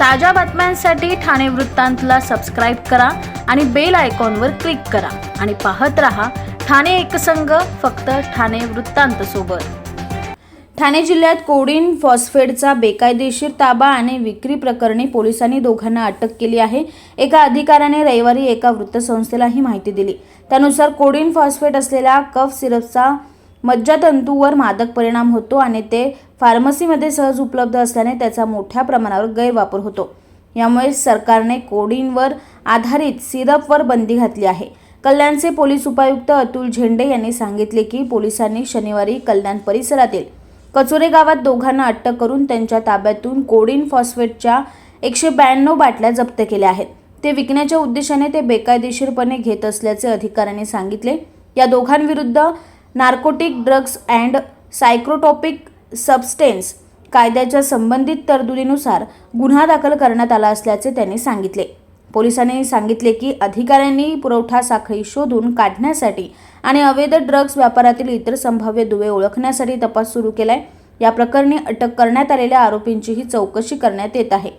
ताज्या बातम्यांसाठी ठाणे वृत्तांतला सबस्क्राईब करा आणि बेल आयकॉनवर क्लिक करा. आणि पाहत रहा ठाणे एकसंघ फक्त ठाणे वृत्तांत सोबत. ठाणे जिल्ह्यात कोडिन फॉस्फेटचा बेकायदेशीर ताबा आणि विक्री प्रकरणी पोलिसांनी दोघांना अटक केली आहे. एका अधिकाऱ्याने रविवारी एका वृत्तसंस्थेला ही माहिती दिली. त्यानुसार कोडिन फॉस्फेट असलेला कफ सिरपचा मज्जातंतूवर मादक परिणाम होतो आणि ते फार्मसीमध्ये सहज उपलब्ध असल्याने त्याचा मोठ्या प्रमाणावर गैरवापर होतो. यामुळे सरकारने कोडींवर आधारित सिरपवर बंदी घातली आहे. कल्याणचे पोलीस उपायुक्त अतुल झेंडे यांनी सांगितले की पोलिसांनी शनिवारी कल्याण परिसरातील कचोरे गावात दोघांना अटक करून त्यांच्या ताब्यातून कोडीन फॉस्फेटच्या एकशे ब्याण्णव बाटल्या जप्त केल्या आहेत. ते विकण्याच्या उद्देशाने ते बेकायदेशीरपणे घेत असल्याचे अधिकाऱ्यांनी सांगितले. या दोघांविरुद्ध narcotic drugs and psychotropic substances कायद्याच्या संबंधित तरतुदीनुसार गुन्हा दाखल करण्यात आला असल्याचे त्यांनी सांगितले. पोलिसांनी सांगितले की अधिकाऱ्यांनी पुरवठा साखळी शोधून काढण्यासाठी आणि अवैध ड्रग्ज व्यापारातील इतर संभाव्य दुवे ओळखण्यासाठी तपास सुरू केलाय. या प्रकरणी अटक करण्यात आलेल्या आरोपींचीही चौकशी करण्यात येत आहे.